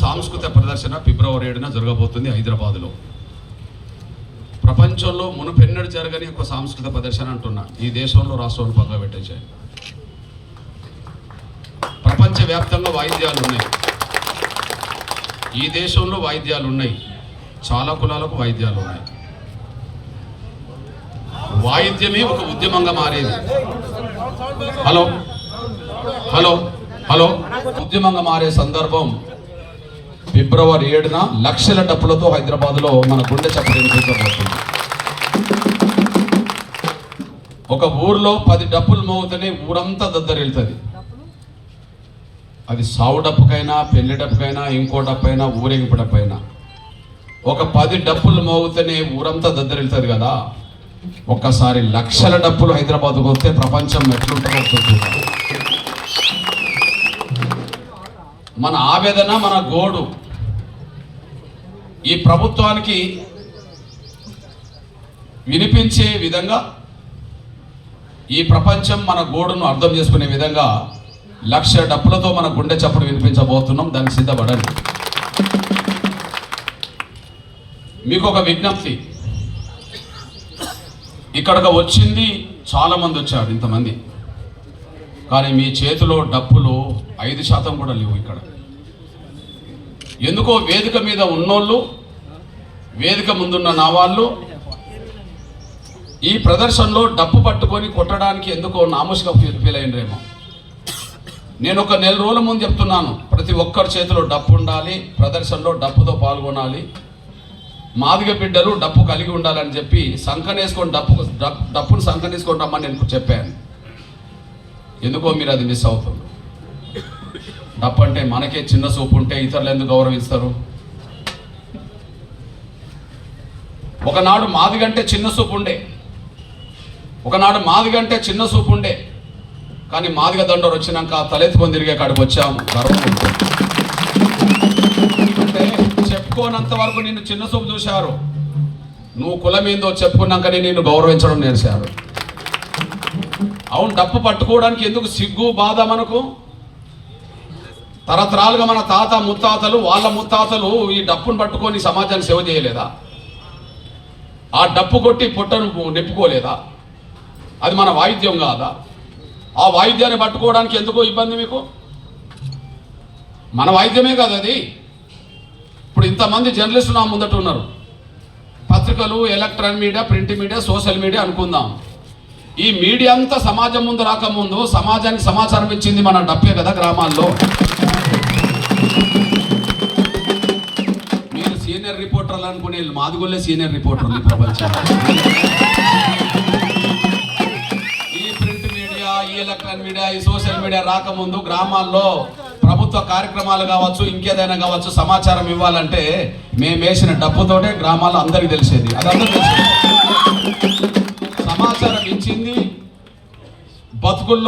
సాంస్కృతిక ప్రదర్శన ఫిబ్రవరి ఏడున జరగబోతుంది హైదరాబాద్లో. ప్రపంచంలో మునుపెన్నడు జరగని ఒక సాంస్కృతిక ప్రదర్శన అంటున్నా. ఈ దేశంలో రాష్ట్రంలో పక్కన ప్రపంచవ్యాప్తంగా వాయిద్యాలు ఉన్నాయి. ఈ దేశంలో వాయిద్యాలు ఉన్నాయి. చాలా కులాలకు వాయిద్యాలు ఉన్నాయి. వాయిద్యమే ఒక ఉద్యమంగా మారేది. హలో? హలో? హలో? ఉద్యమంగా మారే సందర్భం ఫిబ్రవరి ఏడున లక్షల డబ్బులతో హైదరాబాద్లో మన గుండె చప్పుడు వినిపించబోతుంది ఒక ఊర్లో పది డప్పులు మోగుతూనే ఊరంతా దద్దరిల్తుంది అది సావు డప్పుకైనా పెళ్ళి డప్పుకైనా ఇంకో డప్పైనా ఊరేగింపు డప్పైనా ఒక పది డప్పులు మోగుతూనే ఊరంతా దద్దరిల్తుంది కదా. ఒక్కసారి లక్షల డప్పులు హైదరాబాద్కు వస్తే ప్రపంచం ఎట్లుంటుందో చూస్తుంది మన ఆవేదన మన గోడు. ఈ ప్రభుత్వానికి వినిపించే విధంగా ఈ ప్రపంచం మన గోడును అర్థం చేసుకునే విధంగా లక్ష డప్పులతో మన గుండె చప్పుడు వినిపించబోతున్నాం. దానికి సిద్ధపడండి. మీకు ఒక విజ్ఞప్తి. ఇక్కడికి వచ్చింది చాలామంది వచ్చారు ఇంతమంది. కానీ మీ చేతిలో డప్పులు ఐదు శాతం కూడా లేవు ఇక్కడ. ఎందుకో వేదిక మీద ఉన్నోళ్ళు వేదిక ముందున్న నా వాళ్ళు ఈ ప్రదర్శనలో డప్పు పట్టుకొని కొట్టడానికి ఎందుకో నాముషిగా ఫీల్ ఫీల్ అయ్యిండ్రేమో నేను ఒక నెల రోజుల ముందు చెప్తున్నాను ప్రతి ఒక్కరి చేతిలో డప్పు ఉండాలి ప్రదర్శనలో డప్పుతో పాల్గొనాలి. మాదిగ బిడ్డలు డప్పు కలిగి ఉండాలని చెప్పి సంకనేసుకొని డప్పు డప్- డప్పును సంకనేసుకొని రమ్మని నేను చెప్పాను. ఎందుకో మీరు అది మిస్ అవుతుంది డప్పు అంటే మనకే చిన్న సూపు ఉంటే ఇతరులు ఎందుకు గౌరవిస్తారు? ఒకనాడు మాదిగంటే చిన్న సూపు ఉండే ఒకనాడు మాదిగంటే చిన్న సూపు ఉండే కానీ మాదిగ దండోరు వచ్చినాక తలెత్తుకొని తిరిగే కాడికి వచ్చాము గర్వం అంటే చెప్పుకోనంత వరకు నిన్ను చిన్న సూపు చూశారు. నువ్వు కులం ఏందో చెప్పుకున్నాకనే నిన్ను గౌరవించడం నేర్చారు. అవును డప్పు పట్టుకోవడానికి ఎందుకు సిగ్గు బాధ మనకు? తరతరాలుగా మన తాత ముత్తాతలు వాళ్ళ ముత్తాతలు ఈ డప్పును పట్టుకొని సమాజాన్ని సేవ చేయలేదా? ఆ డప్పు కొట్టి పుట్టను నిప్పుకోలేదా? అది మన వాయిద్యం కాదా? ఆ వాయిద్యాన్ని పట్టుకోవడానికి ఎందుకో ఇబ్బంది మీకు? మన వాయిద్యమే కాదు అది. ఇప్పుడు ఇంతమంది జర్నలిస్టులు నా ముందట ఉన్నారు. పత్రికలు electronic media print media social media అనుకుందాం. ఈ మీడియా అంతా సమాజం ముందు రాకముందు సమాజానికి సమాచారం ఇచ్చింది మన డప్పే కదా గ్రామాల్లో. రిపోర్టర్లు అనుకునే సీనియర్ రిపోర్టర్లు ఈ ప్రపంచంలో. ఈ ప్రింట్ మీడియా ఈ ఎలక్ట్రానిక్ మీడియా ఈ సోషల్ మీడియా రాకముందు గ్రామాల్లో ప్రభుత్వ కార్యక్రమాలు కావచ్చు ఇంకేదైనా కావచ్చు సమాచారం ఇవ్వాలంటే మేము వేసిన డబ్బుతోటే గ్రామాల్లో అందరికీ తెలిసేది. అదంతా తెలిసేది.